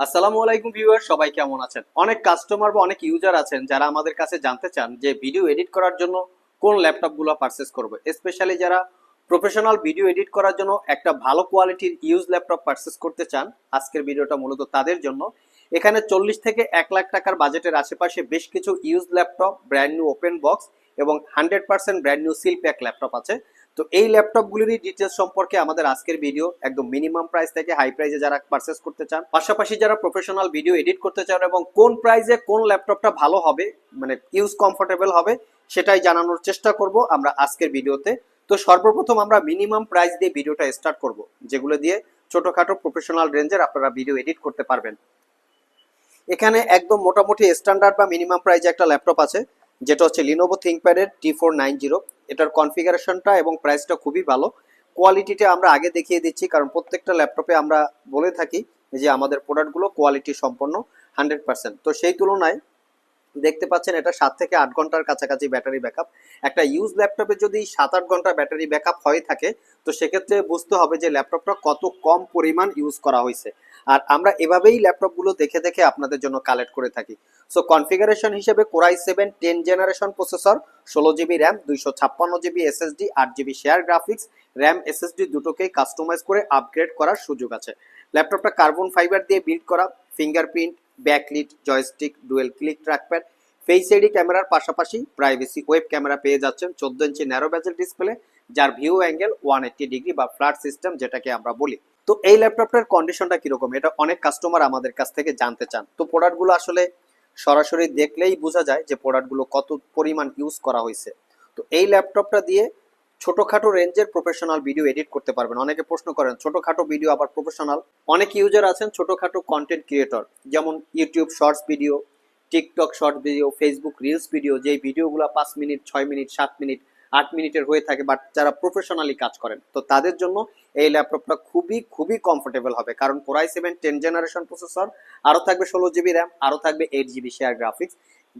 আসসালামু আলাইকুম ভিউয়ার সবাই কেমন আছেন? অনেক কাস্টমার বা অনেক ইউজার আছেন যারা আমাদের কাছে জানতে চান যে ভিডিও এডিট করার জন্য কোন ল্যাপটপগুলো পারচেস করবে। স্পেশালি যারা প্রফেশনাল ভিডিও এডিট করার জন্য একটা ভালো কোয়ালিটির ইউজ ল্যাপটপ পারচেস করতে চান, আজকের ভিডিওটা মূলত তাদের জন্য। এখানে চল্লিশ থেকে এক লাখ টাকার বাজেটের আশেপাশে বেশ কিছু use laptop brand new open box এবং hundred percent brand new seal pack laptop আছে। তো এই ল্যাপটপগুলিরই ডিটেলস সম্পর্কে আমাদের আজকের ভিডিও একদম মিনিমাম প্রাইস থেকে হাই প্রাইসে যারা পারচেস করতে চান, পাশাপাশি যারা প্রফেশনাল ভিডিও এডিট করতে চান এবং কোন প্রাইসে কোন ল্যাপটপটা ভালো হবে মানে ইউজ কমফোর্টেবল হবে, সেটাই জানানোর চেষ্টা করব আমরা আজকের ভিডিওতে তো। সর্বপ্রথম আমরা মিনিমাম প্রাইস দিয়ে ভিডিওটা স্টার্ট করব, যেগুলো দিয়ে ছোটখাটো প্রফেশনাল রেঞ্জের আপনারা ভিডিও এডিট করতে পারবেন। এখানে একদম মোটামুটি স্ট্যান্ডার্ড বা মিনিমাম প্রাইজে একটা ল্যাপটপ আছে। যেটা হচ্ছে লিনোভো থিঙ্কপ্যাডের টি ফোর নাইন জিরো এটার কনফিগারেশনটা এবং প্রাইসটা খুবই ভালো। কোয়ালিটিটা আমরা আগে দেখিয়ে দিচ্ছি, কারণ প্রত্যেকটা ল্যাপটপে আমরা বলে থাকি যে আমাদের প্রোডাক্টগুলো কোয়ালিটি সম্পন্ন হান্ড্রেড পার্সেন্ট তো সেই তুলনায় দেখতে পাচ্ছেন, এটা সাত থেকে আট ঘণ্টার কাছাকাছি ব্যাটারি ব্যাকআপ। একটা ইউজ ল্যাপটপে যদি সাত আট ঘণ্টা ব্যাটারি ব্যাকআপ হয়ে থাকে, তো সেক্ষেত্রে বুঝতে হবে যে ল্যাপটপটা কত কম পরিমাণ ইউজ করা হয়েছে। আর আমরা এভাবেই ল্যাপটপগুলো দেখে দেখে আপনাদের জন্য কালেক্ট করে থাকি। সো কনফিগারেশন হিসেবে core i seven ten generation processor ষোলো জিবি র্যাম দুইশো ছাপ্পান্ন জিবি এসএসডি আট GB share graphics RAM SSD দুটোকেই কাস্টমাইজ করে আপগ্রেড করার সুযোগ আছে। ল্যাপটপটা কার্বন ফাইবার দিয়ে বিল্ড করা fingerprint backlit, joystick, dual click trackpad, face ID ক্যামেরার পাশাপাশি প্রাইভেসি ওয়েব ক্যামেরা পেয়ে যাচ্ছেন চোদ্দ ইঞ্চি ন্যারো ব্যাজেল ডিসপ্লে যার view angle one eighty degree বা ফ্ল্যাট সিস্টেম যেটাকে আমরা বলি। তো এই ল্যাপটপটার কন্ডিশনটা কীরকম? এটা অনেক কাস্টমার আমাদের কাছ থেকে জানতে চান। তো প্রোডাক্টগুলো আসলে সরাসরি দেখলেই বোঝা যায় যে প্রোডাক্টগুলো কত পরিমাণ ইউজ করা হয়েছে। তো এই ল্যাপটপটা দিয়ে ছোটখাটো রেঞ্জের প্রফেশনাল ভিডিও এডিট করতে পারবেন। অনেকে প্রশ্ন করেন, ছোটখাটো ভিডিও আবার প্রফেশনাল অনেক ইউজার আছেন ছোটখাটো কন্টেন্ট ক্রিয়েটর যেমন YouTube shorts video TikTok short video Facebook reels video যেই ভিডিওগুলো পাঁচ মিনিট, ছয় মিনিট, সাত মিনিট, আট মিনিটের হয়ে থাকে বাট যারা প্রফেশনালি কাজ করেন, তো তাদের জন্য এই ল্যাপটপটা খুবই খুবই কমফোর্টেবল হবে। কারণ core i seven ten generation processor আরও থাকবে ষোলো জিবি র্যাম আরও থাকবে এইট জিবি শেয়ার গ্রাফিক্স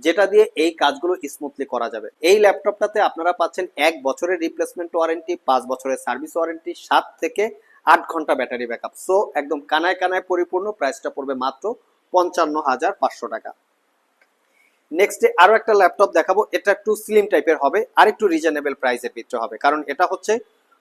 যেটা দিয়ে এই কাজগুলো স্মুথলি করা যাবে। এই ল্যাপটপটাতে আপনারা পাচ্ছেন এক বছরের রিপ্লেসমেন্ট ওয়ারেন্টি পাঁচ বছরের সার্ভিস ওয়ারেন্টি সাত থেকে আট ঘণ্টা ব্যাটারি ব্যাকআপ সো একদম কানায় কানায় পরিপূর্ণ প্রাইসটা পড়বে মাত্র পঞ্চান্ন হাজার পাঁচশো টাকা। নেক্সট আরও একটা ল্যাপটপ দেখাবো, এটা একটু স্লিম টাইপের হবে আর একটু রিজনেবল প্রাইসের ভিতরে হবে। কারণ এটা হচ্ছে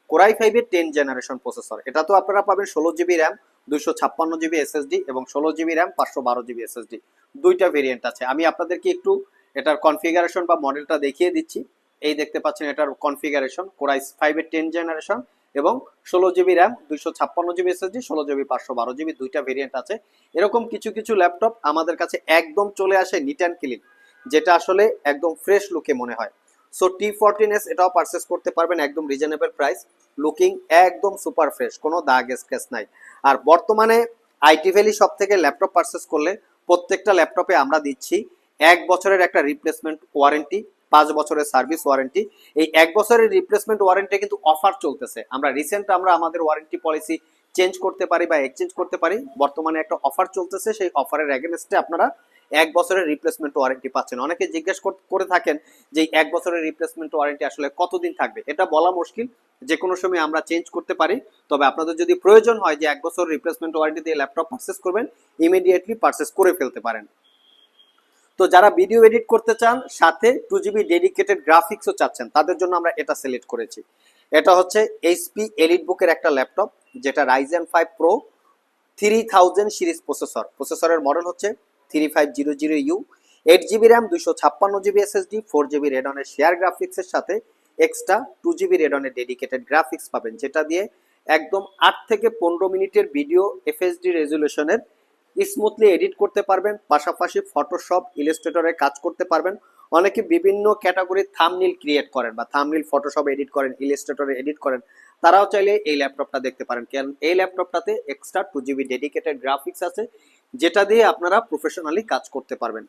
কোরাই ফাইভের টেন জেনারেশন প্রসেসর এটা তো আপনারা পাবেন ষোলো জিবি র্যাম দুইশো ছাপ্পান্ন জিবি এসএসডি এবং ষোলো জিবি র্যাম পাঁচশো বারো জিবি এসএসডি দুইটা ভেরিয়েন্ট আছে। আমি আপনাদেরকে একটু এটার কনফিগারেশন বা মডেলটা দেখিয়ে দিচ্ছি। এই দেখতে পাচ্ছেন এটার কনফিগারেশন কোরাই ফাইভের টেন জেনারেশন এবং ষোলো জিবি র্যাম দুইশো ছাপ্পান্ন জিবি এসএসডি ষোলো জিবি, পাঁচশো বারো জিবি দুইটা ভেরিয়েন্ট আছে। এরকম কিছু কিছু ল্যাপটপ আমাদের কাছে একদম চলে আসে নিট অ্যান্ড ক্লিন যেটা আসলে একদম ফ্রেশ লুকে মনে হয়। সো টি ফোরটিন এস এটাও পারচেস করতে পারবেন একদম রিজনেবল প্রাইস লুকিং একদম সুপার ফ্রেশ কোনো দাগ স্কেচ নাই। আর বর্তমানে আইটি ভ্যালি সব থেকে ল্যাপটপ পারচেস করলে প্রত্যেকটা ল্যাপটপে আমরা দিচ্ছি এক বছরের একটা রিপ্লেসমেন্ট ওয়ারেন্টি পাঁচ বছরের সার্ভিস ওয়ারেন্টি এই এক বছরের রিপ্লেসমেন্ট ওয়ারেন্টি কিন্তু অফার চলতেছে। আমরা রিসেন্ট আমরা আমাদের ওয়ারেন্টি পলিসি চেঞ্জ করতে পারি বা এক্সচেঞ্জ করতে পারি। বর্তমানে একটা অফার চলতেছে, সেই অফারের এগেনস্টে আপনারা এক বছরের রিপ্লেসমেন্ট ওয়ারেন্টি পাচ্ছেন। অনেকে জিজ্ঞেস করে থাকেন যে এক বছরের রিপ্লেসমেন্ট ওয়ারেন্টি আসলে কতদিন থাকবে? এটা বলা মুশকিল। যে কোনো সময় আমরা চেঞ্জ করতে পারি। তবে আপনাদের যদি প্রয়োজন হয় যে এক বছর রিপ্লেসমেন্ট ওয়ারেন্টি দিয়ে ল্যাপটপ পারচেস করবেন ইমিডিয়েটলি পারচেস করে ফেলতে পারেন। তো যারা ভিডিও এডিট করতে চান, সাথে টু জিবি ডেডিকেটেড গ্রাফিক্সও চাচ্ছেন, তাদের জন্য আমরা এটা সিলেক্ট করেছি। এটা হচ্ছে এইচপি এলিট বুকের একটা ল্যাপটপ যেটা Ryzen five pro three thousand series processor প্রসেসরের মডেল হচ্ছে three five zero zero U eight GB RAM দুশো ছাপ্পান্ন জিবি এসএসডি ফোর জিবি রেডনের শেয়ার গ্রাফিক্সের সাথে এক্সট্রা টু জিবি রেডনের ডেডিকেটেড গ্রাফিক্স পাবেন, যেটা দিয়ে একদম আট থেকে পনেরো মিনিটের ভিডিও এফএসডি রেজুলেশনের স্মুথলি এডিট করতে পারবেন, পাশাপাশি ফটোশপ ইলাস্ট্রেটরে কাজ করতে পারবেন। অনেকে বিভিন্ন ক্যাটাগরির থামনিল ক্রিয়েট করেন বা থামনিল ফটোশপ এডিট করেন ইলাস্ট্রেটরে এডিট করেন। তারাও চাইলে এই ল্যাপটপটা দেখতে পারেন। কারণ এই ল্যাপটপটাতে extra two GB dedicated graphics আছে, যেটা দিয়ে আপনারা প্রফেশনালি কাজ করতে পারবেন।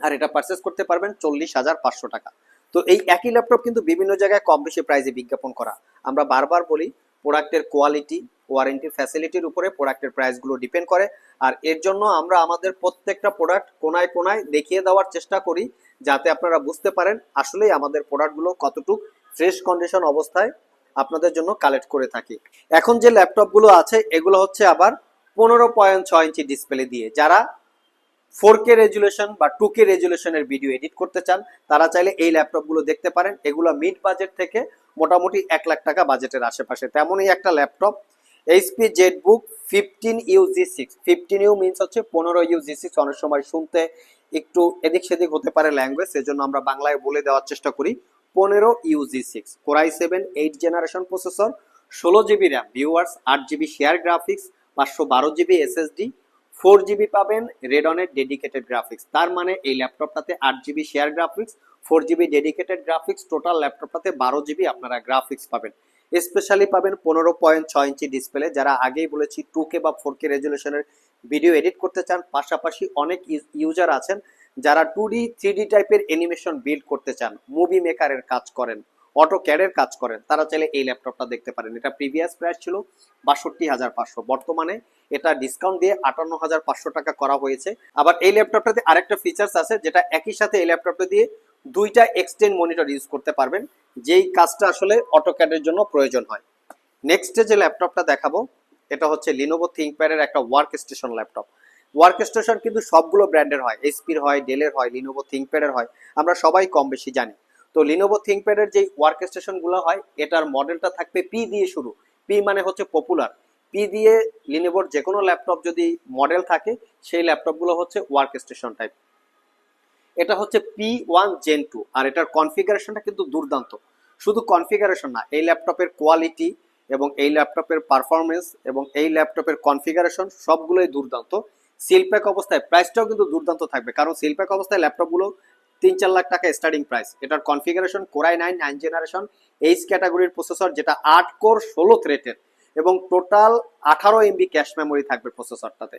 আর এটা পারচেস করতে পারবেন চল্লিশ হাজার পাঁচশো টাকা। তো এই একই ল্যাপটপ কিন্তু বিভিন্ন জায়গায় কম বেশি প্রাইসে বিজ্ঞাপন করা। আমরা বারবার বলি প্রোডাক্টের কোয়ালিটি ওয়ারেন্টি ফ্যাসিলিটির উপরে প্রোডাক্টের প্রাইসগুলো ডিপেন্ড করে। আর এর জন্য আমরা আমাদের প্রত্যেকটা প্রোডাক্ট কোনায় কোনায় দেখিয়ে দেওয়ার চেষ্টা করি, যাতে আপনারা বুঝতে পারেন আসলেই আমাদের প্রোডাক্টগুলো কতটুকু ফ্রেশ কন্ডিশন অবস্থায় আপনাদের জন্য কালেক্ট করে থাকি। এখন যে ল্যাপটপগুলো আছে, এগুলো হচ্ছে আবার পনেরো পয়েন্ট ছয় ইঞ্চি ডিসপ্লে দিয়ে। যারা ফোর কে রেজুলেশন বা টু কে রেজুলেশনের ভিডিও এডিট করতে চান, তারা চাইলে এই ল্যাপটপগুলো দেখতে পারেন। এগুলো মিড বাজেট থেকে মোটামুটি এক লাখ টাকা বাজেটের আশেপাশে। তেমনই একটা laptop HP Z book fifteen U G six fifteen U means হচ্ছে পনেরো ইউ জি সিক্স অনেক সময় শুনতে একটু এদিক সেদিক হতে পারে ল্যাঙ্গুয়েজ সেজন্য আমরা বাংলায় বলে দেওয়ার চেষ্টা করি। পনেরো U G six, core i seven, eight generation processor, ষোলো জিবি র্যাম, ভিউয়ার্স, আট জিবি শেয়ার গ্রাফিক্স, পাঁচশো বারো জিবি এসএসডি, ফোর জিবি পাবেন রেডনের ডেডিকেটেড গ্রাফিক্স। তার মানে এই ল্যাপটপটাতে আট GB share graphics, four GB dedicated graphics, total ল্যাপটপটাতে বারো জিবি আপনারা গ্রাফিক্স পাবেন। স্পেশালি পাবেন পনেরো পয়েন্ট ছয় ইঞ্চি ডিসপ্লে। যারা আগেই বলেছি টু কে বা ফোর কে রেজুলেশনের ভিডিও এডিট করতে চান, পাশাপাশি অনেক ইউজার আছেন যারা টু ডি থ্রি টাইপের অ্যানিমেশন বিল্ড করতে চান মুভি মেকারের কাজ করেন অটো ক্যাডের কাজ করেন, তারা চাইলে এই ল্যাপটপটা দেখতে পারেন। এটা প্রিভিয়াস প্রাইস ছিল বাষট্টি হাজার পাঁচশো। বর্তমানে এটা ডিসকাউন্ট দিয়ে আটান্ন হাজার পাঁচশো টাকা করা হয়েছে। আবার এই ল্যাপটপটাতে আরেকটা ফিচার্স আছে, যেটা একই সাথে এই ল্যাপটপটা দিয়ে দুইটা এক্সটেন্ড মনিটর ইউজ করতে পারবেন, যেই কাজটা আসলে অটোক্যাডের জন্য প্রয়োজন হয়। নেক্সটে যে ল্যাপটপটা দেখাবো, এটা হচ্ছে লিনোভো থিঙ্কপ্যাডের একটা work station laptop work station কিন্তু সবগুলো ব্র্যান্ডের হয়, এসপির হয়, ডেলের হয় লিনোভো থিঙ্কপ্যাডের হয়, আমরা সবাই কম বেশি জানি। তো লিনোভো থিঙ্কপ্যাডের যে ওয়ার্ক স্টেশনগুলো হয়, এটার মডেলটা থাকবে পি দিয়ে শুরু। পি মানে হচ্ছে পপুলার পি দিয়ে লিনোভোর যে কোনো ল্যাপটপ যদি মডেল থাকে, সেই ল্যাপটপগুলো হচ্ছে ওয়ার্ক স্টেশন টাইপ এটা হচ্ছে পি ওয়ান জেন টু আর এটার কনফিগারেশনটা কিন্তু দুর্দান্ত। শুধু কনফিগারেশন না, এই ল্যাপটপের কোয়ালিটি এবং এই ল্যাপটপের পারফরমেন্স এবং এই ল্যাপটপের কনফিগারেশন সবগুলোই দুর্দান্ত। সিলপ্যাক অবস্থায় প্রাইসটাও কিন্তু দুর্দান্ত থাকবে। কারণ সিলপ্যাক অবস্থায় ল্যাপটপগুলো তিন চার লাখ টাকা স্টার্টিং প্রাইস এটার configuration core i nine nine generation H ক্যাটাগরির প্রসেসর যেটা আট কোর ষোলো থ্রেটের এবং টোটাল আঠারো এমবি ক্যাশ মেমোরি থাকবে প্রসেসরটাতে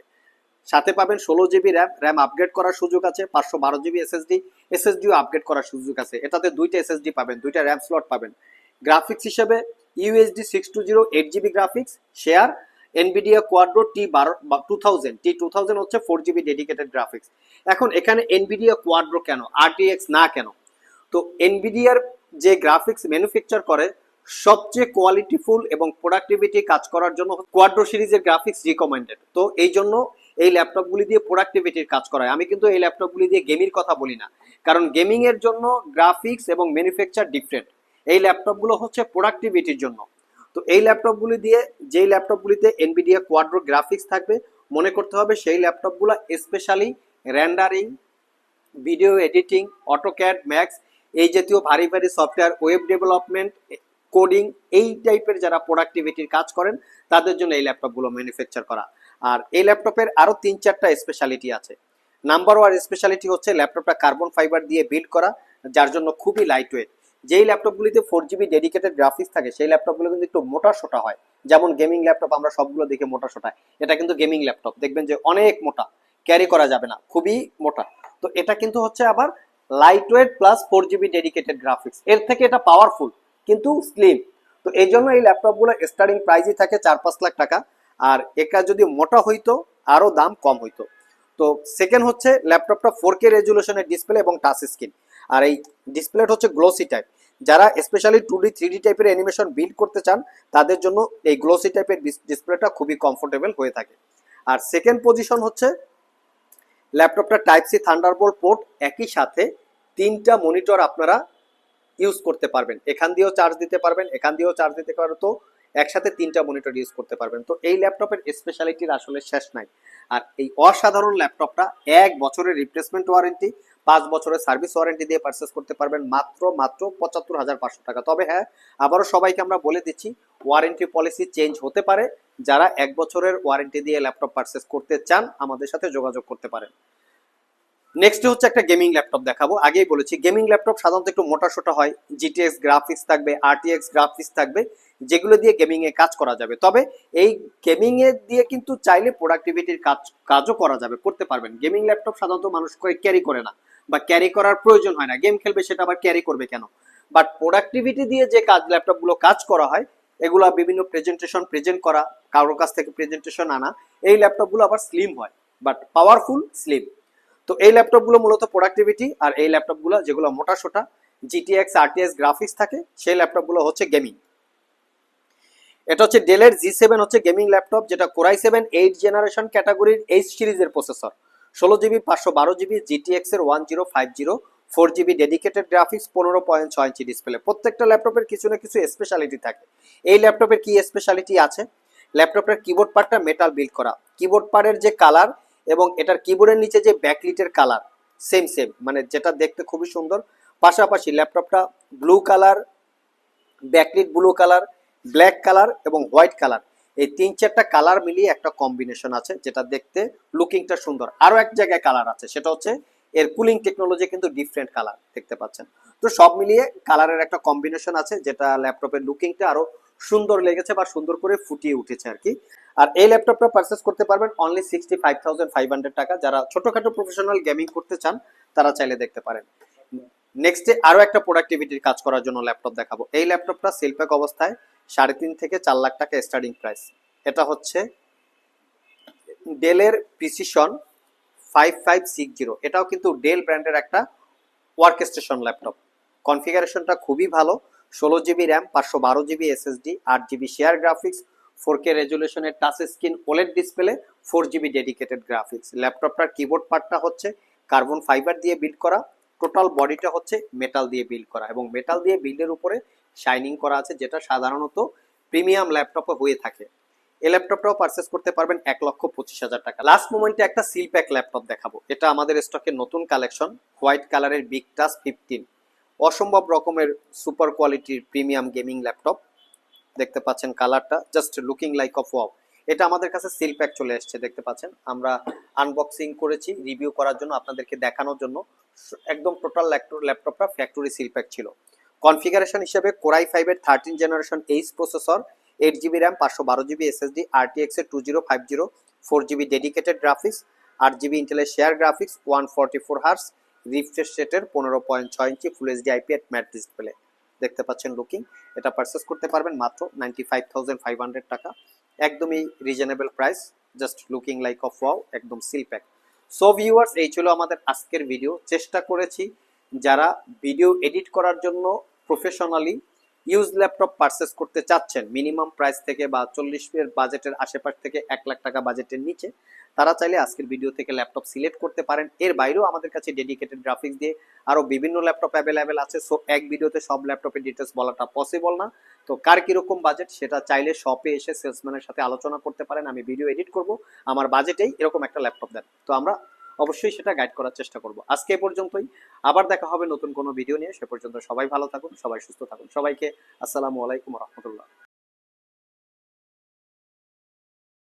সাথে পাবেন ষোলো জিবি র্যাম র্যাম আপগ্রেড করার সুযোগ আছে, পাঁচশো বারো জিবি এসএসডি এসএসডিও আপগ্রেড করার সুযোগ আছে। এটাতে দুইটা এসএসডি পাবেন, দুইটা র্যাম স্লট পাবেন। গ্রাফিক্স হিসেবে UHD six two zero eight GB graphics share NVIDIA Quadro T বারো, বা two thousand T two thousand হচ্ছে ফোর জিবি ডেডিকেটেড গ্রাফিক্স এখন এখানে এনবিডিয়া কোয়াড্রো কেন? আরটিএক্স না কেন? তো এনবিডিয়ার যে গ্রাফিক্স ম্যানুফ্যাকচার করে, সবচেয়ে কোয়ালিটিফুল এবং প্রোডাক্টিভিটি কাজ করার জন্য কোয়াড্রো সিরিজের গ্রাফিক্স রিকমেন্ডেড তো এই জন্য এই ল্যাপটপগুলি দিয়ে প্রোডাক্টিভিটির কাজ করায়। আমি কিন্তু এই ল্যাপটপগুলি দিয়ে গেমির কথা বলি না। কারণ গেমিংয়ের জন্য গ্রাফিক্স এবং ম্যানুফ্যাকচার ডিফারেন্ট এই ল্যাপটপগুলো হচ্ছে প্রোডাক্টিভিটির জন্য। তো এই ল্যাপটপগুলি দিয়ে যেই ল্যাপটপগুলিতে এনবিডিয়া কোয়াড্রো গ্রাফিক্স থাকবে, মনে করতে হবে সেই ল্যাপটপগুলো specially rendering video editing AutoCAD max এই জাতীয় ভারী ভারী সফটওয়্যার ওয়েব ডেভেলপমেন্ট কোডিং এই টাইপের যারা প্রোডাক্টিভিটির কাজ করেন, তাদের জন্য এই ল্যাপটপগুলো ম্যানুফ্যাকচার করা। আর এই ল্যাপটপের আরও তিন চারটা স্পেশালিটি আছে। নাম্বার ওয়ান স্পেশালিটি হচ্ছে ল্যাপটপটা কার্বন ফাইবার দিয়ে বিল্ড করা, যার জন্য খুবই লাইট ওয়েট যেই ল্যাপটপগুলিতে ফোর জিবি ডেডিকেটেড গ্রাফিক্স থাকে, সেই ল্যাপটপগুলো কিন্তু একটু মোটা সোটা হয়। যেমন গেমিং ল্যাপটপ আমরা সবগুলো দেখে মোটা সোটা এটা কিন্তু গেমিং ল্যাপটপ দেখবেন যে অনেক মোটা। ক্যারি করা যাবে না। খুবই মোটা। তো এটা কিন্তু হচ্ছে আবার light weight plus four GB dedicated graphics এর থেকে এটা পাওয়ারফুল কিন্তু স্লিম তো এই জন্য এই ল্যাপটপগুলো স্টার্টিং প্রাইসই থাকে চার পাঁচ লাখ টাকা। আর এটা যদি মোটা হইতো, আরও দাম কম হইতো। তো সেকেন্ড হচ্ছে ল্যাপটপটা ফোর কে রেজুলেশনের ডিসপ্লে এবং টাচ স্ক্রিন আর এই ডিসপ্লেটা হচ্ছে গ্লোসি টাইপ যারা specially two D three D টাইপের অ্যানিমেশন বিল্ড করতে চান, তাদের জন্য এই গ্লোসি টাইপের ডিসপ্লেটা খুবই কমফোর্টেবল হয়ে থাকে। আর সেকেন্ড পজিশন হচ্ছে ল্যাপটপটা টাইপ সি থান্ডারবোল্ট পোর্ট একই সাথে তিনটা মনিটর আপনারা ইউজ করতে পারবেন। এখান দিয়েও চার্জ দিতে পারবেন, এখান দিয়েও চার্জ দিতে পারবেন, তো একসাথে তিনটা মনিটর ইউজ করতে পারবেন। তো এই ল্যাপটপের স্পেশালিটির আসলে শেষ নাই। আর এই অসাধারণ ল্যাপটপটা এক বছরের রিপ্লেসমেন্ট ওয়ারেন্টি পাঁচ বছরের সার্ভিস ওয়ারেন্টি দিয়ে পারচেস করতে পারবেন মাত্র মাত্র পঁচাত্তর হাজার পাঁচশো টাকা। তবে হ্যাঁ আবারও সবাইকে আমরা বলে দিচ্ছি ওয়ারেন্টি পলিসি চেঞ্জ হতে পারে। যারা এক বছরের ওয়ারেন্টি দিয়ে ল্যাপটপ পারচেস করতে চান, আমাদের সাথে যোগাযোগ করতে পারেন। নেক্সট হচ্ছে একটা গেমিং ল্যাপটপ দেখাবো। আগেই বলেছি গেমিং ল্যাপটপ সাধারণত একটু মোটা সোটা হয়। জিটিএক্স গ্রাফিক্স থাকবে আরটিএক্স গ্রাফিক্স থাকবে, যেগুলো দিয়ে গেমিং এ কাজ করা যাবে। তবে এই গেমিং এ দিয়ে কিন্তু চাইলে প্রোডাক্টিভিটির কাজ, কাজও করা যাবে, করতে পারবেন। গেমিং ল্যাপটপ সাধারণত মানুষ ক্যারি করে না। বা ক্যারি করার প্রয়োজন হয় না। গেম খেলবে সেটা আবার ক্যারি করবে কেন? বাট প্রোডাক্টিভিটি দিয়ে যে কাজ ল্যাপটপগুলো কাজ করা হয়, এগুলো বিভিন্ন প্রেজেন্টেশন প্রেজেন্ট করা, কারোর কাছ থেকে প্রেজেন্টেশন আনা, এই ল্যাপটপগুলো আবার স্লিম হয় বাট পাওয়ারফুল স্লিম তো এই ল্যাপটপগুলো মূলত প্রোডাক্টিভিটি আর এই ল্যাপটপগুলো যেগুলো মোটা সোটা জিটিএক্স আরটিএক্স গ্রাফিক্স থাকে, সেই ল্যাপটপগুলো হচ্ছে গেমিং এটা হচ্ছে ডেলের জি সেভেন হচ্ছে গেমিং ল্যাপটপ যেটা core i seven eight generation ক্যাটাগরির এইচ সিরিজের প্রসেসর ষোলো জিবি, পাঁচশো বারো জিবি জিটিএক্স এর one zero five zero four GB dedicated graphics পনেরো পয়েন্ট ছয় ইঞ্চি ডিসপ্লে প্রত্যেকটা ল্যাপটপের কিছু না কিছু স্পেশালিটি থাকে। এই ল্যাপটপের কি স্পেশালিটি আছে? ল্যাপটপের কিবোর্ড পার্টটা মেটাল বিল্ড করা। কিবোর্ড পার্টের যে কালার এবং এটার কিবোর্ডের নিচে যে ব্যাকলিটের কালার সেম সেম মানে যেটা দেখতে খুবই সুন্দর। পাশাপাশি ল্যাপটপটা blue colour backlit blue colour black colour এবং হোয়াইট কালার এই তিন চারটা কালার মিলিয়ে একটা কম্বিনেশন আছে, যেটা দেখতে লুকিংটা সুন্দর। আরও এক জায়গায় কালার আছে, সেটা হচ্ছে এর কুলিং টেকনোলজি কিন্তু ডিফারেন্ট কালার দেখতে পাচ্ছেন। তো সব মিলিয়ে কালারের একটা কম্বিনেশন আছে, যেটা ল্যাপটপের লুকিংটা আরও সুন্দর লেগেছে বা সুন্দর করে ফুটিয়ে উঠেছে আর কি। আর এই ল্যাপটপটা পারচেস করতে পারবেন only sixty five thousand five hundred টাকা। যারা ছোটখাটো প্রফেশনাল গেমিং করতে চান, তারা চাইলে দেখতে পারেন। নেক্সটে আরও একটা প্রোডাক্টিভিটির কাজ করার জন্য ল্যাপটপ দেখাবো। এই ল্যাপটপটা সেলপ্যাক অবস্থায় সাড়ে তিন থেকে চার লাখ টাকা স্টার্টিং প্রাইস এটা হচ্ছে ডেলের precision five five six zero এটাও কিন্তু ডেল ব্র্যান্ডের একটা ওয়ার্ক স্টেশন ল্যাপটপ কনফিগারেশনটা খুবই ভালো। ষোলো জিবি র্যাম পাঁচশো বারো জিবি এসএসডি আট GB share graphics four K রেজুলেশনের touch screen OLED display four GB dedicated graphics ল্যাপটপটার keyboard পার্টটা হচ্ছে কার্বন ফাইবার দিয়ে বিল্ড করা। টোটাল বডিটা হচ্ছে মেটাল দিয়ে বিল্ড করা এবং মেটাল দিয়ে বিল্ডের উপরে শাইনিং করা আছে, যেটা সাধারণত প্রিমিয়াম ল্যাপটপে হয়ে থাকে। এই ল্যাপটপটাও পারচেস করতে পারবেন এক লক্ষ পঁচিশ হাজার টাকা। লাস্ট মোমেন্টে একটা সিল প্যাক ল্যাপটপ দেখাবো। এটা আমাদের স্টকের নতুন কালেকশন হোয়াইট কালারের বিগ টাস ফিফটিন অসম্ভব রকমের সুপার কোয়ালিটির প্রিমিয়াম গেমিং ল্যাপটপ দেখতে পাচ্ছেন কালারটা just looking like of wow এটা আমাদের কাছে সিল প্যাক চলে এসেছে, দেখতে পাচ্ছেন। আমরা আনবক্সিং করেছি রিভিউ করার জন্য আপনাদেরকে দেখানোর জন্য। একদম টোটাল ল্যাপটপটা ফ্যাক্টরি সিল প্যাক ছিল। কনফিগারেশন হিসেবে কোরাই ফাইভের thirteen generation H processor eight GB RAM পাঁচশো বারো জিবি এসএসডি আরটিএক্স এর two zero five zero four GB dedicated graphics আট জিবি ইন্টেলের share graphics one forty four hertz refresh সেটের পনেরো পয়েন্ট ছয় ইঞ্চি ফুল এইচডি আইপি এট ম্যাট ডিসপ্লে দেখতে পাচ্ছেন লুকিং এটা পারচেস করতে পারবেন মাত্র ninety five thousand five hundred টাকা। একদমই reasonable price just looking like of wow একদম সিল প্যাক সো ভিউয়ার্স এই ছিল আমাদের আজকের ভিডিও চেষ্টা করেছি যারা ভিডিও এডিট করার জন্য প্রফেশনালি ইউজ ল্যাপটপ পারচেস করতে চাচ্ছেন মিনিমাম প্রাইস থেকে বা চল্লিশের বাজেটের আশেপাশ থেকে এক লাখ টাকা বাজেটের নিচে তারা চাইলে আজকের ভিডিও থেকে ল্যাপটপ সিলেক্ট করতে পারেন। এর বাইরেও আমাদের কাছে ডেডিকেটেড গ্রাফিক্স দিয়ে আরও বিভিন্ন ল্যাপটপ অ্যাভেলেবেল আছে। সো এক ভিডিওতে সব ল্যাপটপের ডিটেলস বলাটা পসিবল না। তো কার কীরকম বাজেট সেটা চাইলে শপে এসে সেলসম্যানের সাথে আলোচনা করতে পারেন। আমি ভিডিও এডিট করব। আমার বাজেটেই এরকম একটা ল্যাপটপ দেন। তো আমরা অবশ্যই সেটা গাইড করার চেষ্টা করব। আজকে এ পর্যন্তই। আবার দেখা হবে নতুন কোনো ভিডিও নিয়ে। সে পর্যন্ত সবাই ভালো থাকুন, সবাই সুস্থ থাকুন। সবাইকে আসসালামু আলাইকুম রহমতুল্লাহ।